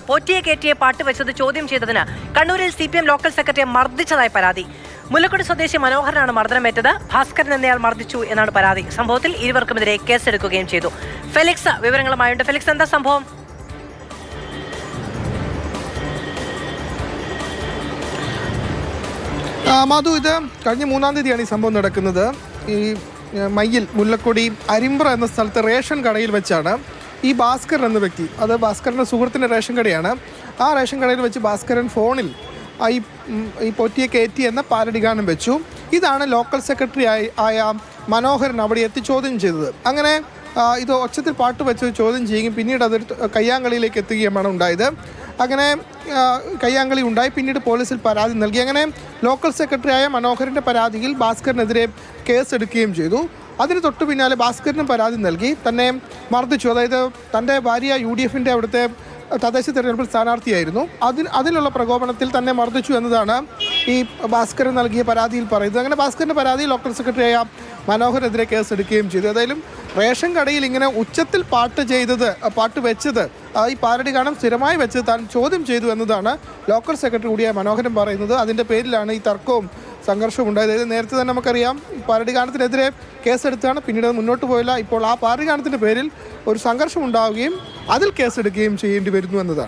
പോറ്റിയെ കയറ്റിയെ പാട്ട് വെച്ചത് ചോദ്യം ചെയ്തതിന് കണ്ണൂരിൽ സി പി എം ലോക്കൽ സെക്രട്ടറിയെ മർദ്ദിച്ചതായി പരാതി. മുല്ലക്കുടി സ്വദേശി മനോഹരനാണ് മർദ്ദനമേറ്റത്. ഭാസ്കരൻ എന്നയാൾ മർദ്ദിച്ചു എന്നാണ് പരാതി. സംഭവത്തിൽ ഇരുവർക്കുമെതിരെ കേസെടുക്കുകയും ചെയ്തു. ഫെലിക്സ് വിവരങ്ങളുമായുണ്ട്. ഫെലിക്സ് എന്താ സംഭവം? മധു ഇത് കഴിഞ്ഞ മൂന്നാം തീയതിയാണ് ഈ സംഭവം നടക്കുന്നത്. ഈ മയ്യിൽ മുല്ലക്കൊടി അരിമ്പ്ര എന്ന സ്ഥലത്ത് റേഷൻ കടയിൽ വെച്ചാണ് ഈ ഭാസ്കരൻ എന്ന വ്യക്തി അത് ഭാസ്കരന്റെ സുഹൃത്തിന്റെ റേഷൻ കടയാണ്. ആ റേഷൻ കടയിൽ വെച്ച് ഭാസ്കരൻ ഫോണിൽ ഈ ഈ പൊറ്റിയെ കയറ്റി എന്ന പാരടി ഗാനം വെച്ചു. ഇതാണ് ലോക്കൽ സെക്രട്ടറി ആയി ആയ മനോഹരൻ അവിടെ എത്തി ചോദ്യം ചെയ്തത്. അങ്ങനെ ഇത് ഒച്ചത്തിൽ പാട്ട് വെച്ച് ചോദ്യം ചെയ്യുകയും പിന്നീട് അതൊരു കയ്യാങ്കളിയിലേക്ക് എത്തുകയുമാണ് ഉണ്ടായത്. അങ്ങനെ കയ്യാങ്കളി ഉണ്ടായി. പിന്നീട് പോലീസിൽ പരാതി നൽകി. അങ്ങനെ ലോക്കൽ സെക്രട്ടറിയായ മനോഹരന്റെ പരാതിയിൽ ഭാസ്കറിനെതിരെ കേസെടുക്കുകയും ചെയ്തു. അതിന് തൊട്ടു പിന്നാലെ ഭാസ്കറിനും പരാതി നൽകി. തന്നെ മർദ്ദിച്ചു. അതായത് തന്റെ ഭാര്യ യു ഡി എഫിന്റെ അവിടുത്തെ തദ്ദേശ തെരഞ്ഞെടുപ്പിൽ സ്ഥാനാർത്ഥിയായിരുന്നു. അതിന് അതിലുള്ള പ്രകോപനത്തിൽ തന്നെ മർദ്ദിച്ചു എന്നതാണ് ഈ ഭാസ്കരൻ നൽകിയ പരാതിയിൽ പറയുന്നത്. അങ്ങനെ ഭാസ്കറിന്റെ പരാതി ലോക്കൽ സെക്രട്ടറിയായ മനോഹരെതിരെ കേസെടുക്കുകയും ചെയ്തു. ഏതായാലും റേഷൻ കടയിൽ ഇങ്ങനെ ഉച്ചത്തിൽ പാട്ട് ചെയ്തത് പാട്ട് വെച്ചത് ഈ പാരടി ഗാനം സ്ഥിരമായി വെച്ച് താൻ ചോദ്യം ചെയ്തു എന്നതാണ് ലോക്കൽ സെക്രട്ടറി കൂടിയായ മനോഹരൻ പറയുന്നത്. അതിന്റെ പേരിലാണ് ഈ തർക്കവും സംഘർഷവും ഉണ്ടായത്. നേരത്തെ തന്നെ നമുക്കറിയാം പാരടി ഗാനത്തിനെതിരെ കേസെടുത്താണ് പിന്നീട് മുന്നോട്ട് പോയില്ല. ഇപ്പോൾ ആ പാരടി ഗാനത്തിന്റെ പേരിൽ ഒരു സംഘർഷം ഉണ്ടാവുകയും അതിൽ കേസെടുക്കുകയും ചെയ്യേണ്ടി വരുന്നു എന്നതാണ്.